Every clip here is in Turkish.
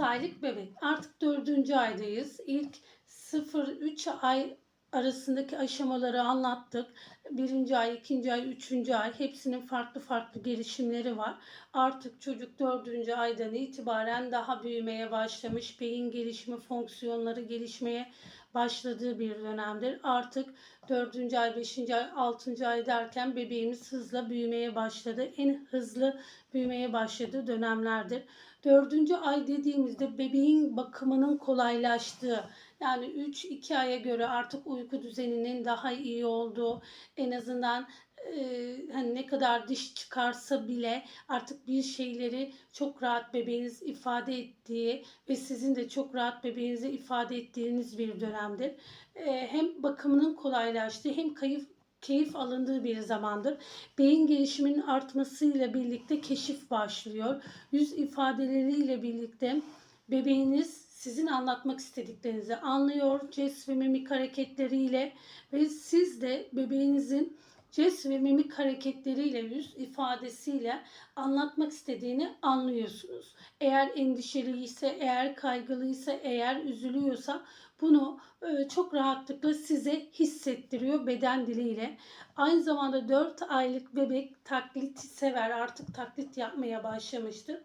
4 aylık bebek. Artık 4. aydayız. İlk 0-3 ay arasındaki aşamaları anlattık. Birinci ay, ikinci ay, üçüncü ay hepsinin farklı farklı gelişimleri var. Artık çocuk dördüncü aydan itibaren daha büyümeye başlamış. Beyin gelişimi fonksiyonları gelişmeye başladığı bir dönemdir. Artık dördüncü ay, beşinci ay, altıncı ay derken bebeğimiz hızla büyümeye başladı. En hızlı büyümeye başladığı dönemlerdir. Dördüncü ay dediğimizde bebeğin bakımının kolaylaştığı, yani 3-2 aya göre artık uyku düzeninin daha iyi olduğu, en azından e, hani ne kadar diş çıkarsa bile artık bir şeyleri çok rahat bebeğiniz ifade ettiği ve sizin de çok rahat bebeğinize ifade ettiğiniz bir dönemdir. E, hem bakımının kolaylaştığı hem kayıp keyif alındığı bir zamandır. Beyin gelişiminin artmasıyla birlikte keşif başlıyor. Yüz ifadeleriyle birlikte bebeğiniz sizin anlatmak istediklerinizi anlıyor. Jest ve mimik hareketleriyle ve siz de bebeğinizin jest ve mimik hareketleriyle, yüz ifadesiyle anlatmak istediğini anlıyorsunuz. Eğer endişeliyse, eğer kaygılıysa, eğer üzülüyorsa bunu e, çok rahatlıkla size hissettiriyor beden diliyle. Aynı zamanda 4 aylık bebek takliti sever. Artık taklit yapmaya başlamıştır.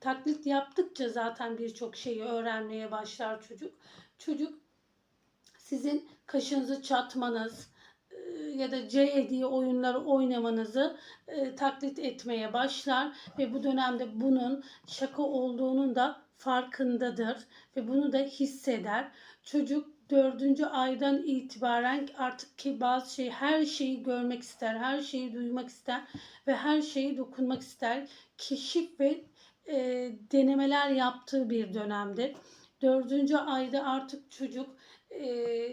Taklit yaptıkça zaten birçok şeyi öğrenmeye başlar çocuk. Çocuk sizin kaşınızı çatmanız, ya da C diye oyunları oynamanızı e, taklit etmeye başlar ve bu dönemde bunun şaka olduğunun da farkındadır ve bunu da hisseder. Çocuk dördüncü aydan itibaren artık ki bazı şey her şeyi görmek ister, her şeyi duymak ister ve her şeyi dokunmak ister. Keşif ve e, denemeler yaptığı bir dönemdir. Dördüncü ayda artık çocuk e,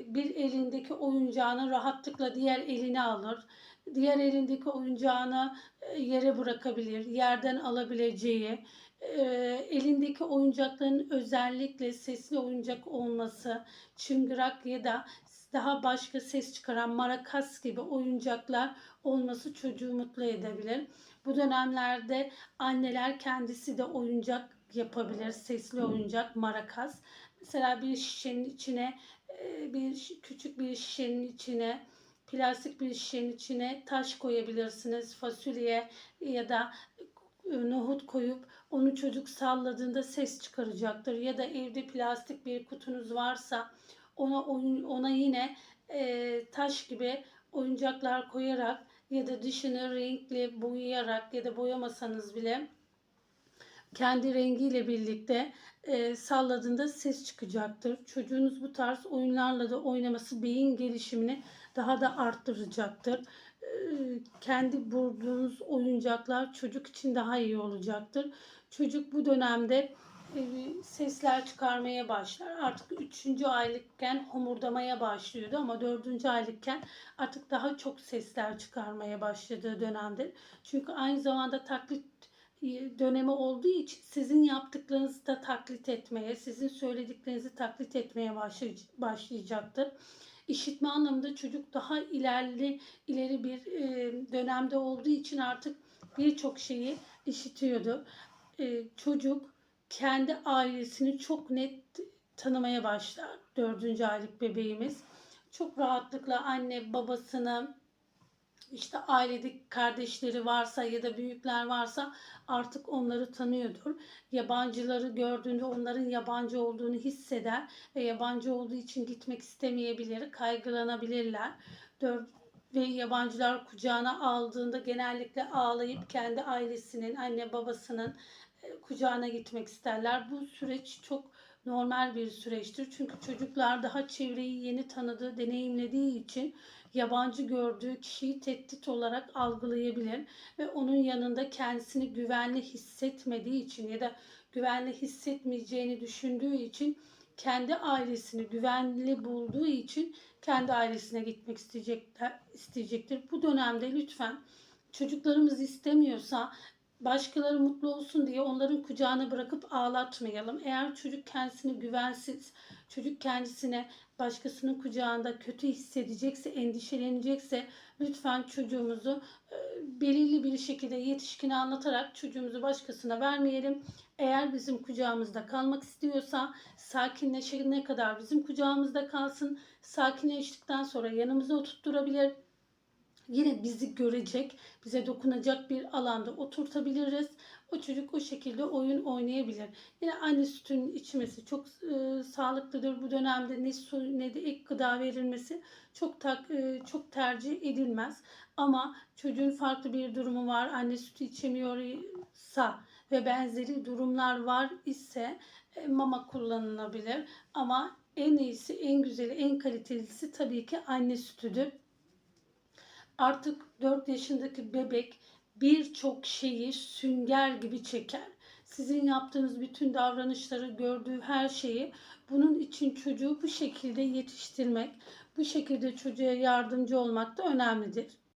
bir elindeki oyuncağını rahatlıkla diğer eline alır. Diğer elindeki oyuncağını yere bırakabilir, yerden alabileceği, e, elindeki oyuncakların özellikle sesli oyuncak olması, çıngırak ya da daha başka ses çıkaran marakas gibi oyuncaklar olması çocuğu mutlu edebilir. Bu dönemlerde anneler kendisi de oyuncak yapabilir. Sesli oyuncak, marakas. Mesela bir şişenin içine e, bir küçük bir şişenin içine plastik bir şişenin içine taş koyabilirsiniz. Fasulye ya da e, nohut koyup onu çocuk salladığında ses çıkaracaktır. Ya da evde plastik bir kutunuz varsa ona ona yine e, taş gibi oyuncaklar koyarak ya da dışını renkli boyayarak ya da boyamasanız bile kendi rengiyle birlikte e, salladığında ses çıkacaktır. Çocuğunuz bu tarz oyunlarla da oynaması beyin gelişimini daha da arttıracaktır. E, kendi bulduğunuz oyuncaklar çocuk için daha iyi olacaktır. Çocuk bu dönemde e, sesler çıkarmaya başlar. Artık 3. aylıkken homurdamaya başlıyordu ama 4. aylıkken artık daha çok sesler çıkarmaya başladığı dönemdir. Çünkü aynı zamanda taklit dönemi olduğu için sizin yaptıklarınızı da taklit etmeye, sizin söylediklerinizi taklit etmeye başlayacaktır. İşitme anlamında çocuk daha ilerli ileri bir dönemde olduğu için artık birçok şeyi işitiyordu. Çocuk kendi ailesini çok net tanımaya başlar. Dördüncü aylık bebeğimiz. Çok rahatlıkla anne babasını, işte ailede kardeşleri varsa ya da büyükler varsa artık onları tanıyordur. Yabancıları gördüğünde onların yabancı olduğunu hisseder ve yabancı olduğu için gitmek istemeyebilir, kaygılanabilirler. Dört, ve yabancılar kucağına aldığında genellikle ağlayıp kendi ailesinin, anne babasının e, kucağına gitmek isterler. Bu süreç çok normal bir süreçtir. Çünkü çocuklar daha çevreyi yeni tanıdığı, deneyimlediği için yabancı gördüğü kişiyi tehdit olarak algılayabilir ve onun yanında kendisini güvenli hissetmediği için ya da güvenli hissetmeyeceğini düşündüğü için kendi ailesini güvenli bulduğu için kendi ailesine gitmek isteyecekler, isteyecektir. Bu dönemde lütfen çocuklarımız istemiyorsa başkaları mutlu olsun diye onların kucağına bırakıp ağlatmayalım. Eğer çocuk kendisini güvensiz, çocuk kendisine başkasının kucağında kötü hissedecekse, endişelenecekse lütfen çocuğumuzu e, belirli bir şekilde yetişkine anlatarak çocuğumuzu başkasına vermeyelim. Eğer bizim kucağımızda kalmak istiyorsa sakinleşene kadar bizim kucağımızda kalsın. Sakinleştikten sonra yanımıza oturtturabilir. Yine bizi görecek, bize dokunacak bir alanda oturtabiliriz. O çocuk o şekilde oyun oynayabilir. Yine anne sütünün içmesi çok e, sağlıklıdır. Bu dönemde ne su ne de ek gıda verilmesi çok tak, e, çok tercih edilmez. Ama çocuğun farklı bir durumu var. Anne sütü içemiyorsa ve benzeri durumlar var ise e, mama kullanılabilir. Ama en iyisi, en güzeli, en kalitelisi tabii ki anne sütüdür. Artık 4 yaşındaki bebek birçok şeyi sünger gibi çeker. Sizin yaptığınız bütün davranışları, gördüğü her şeyi bunun için çocuğu bu şekilde yetiştirmek, bu şekilde çocuğa yardımcı olmak da önemlidir.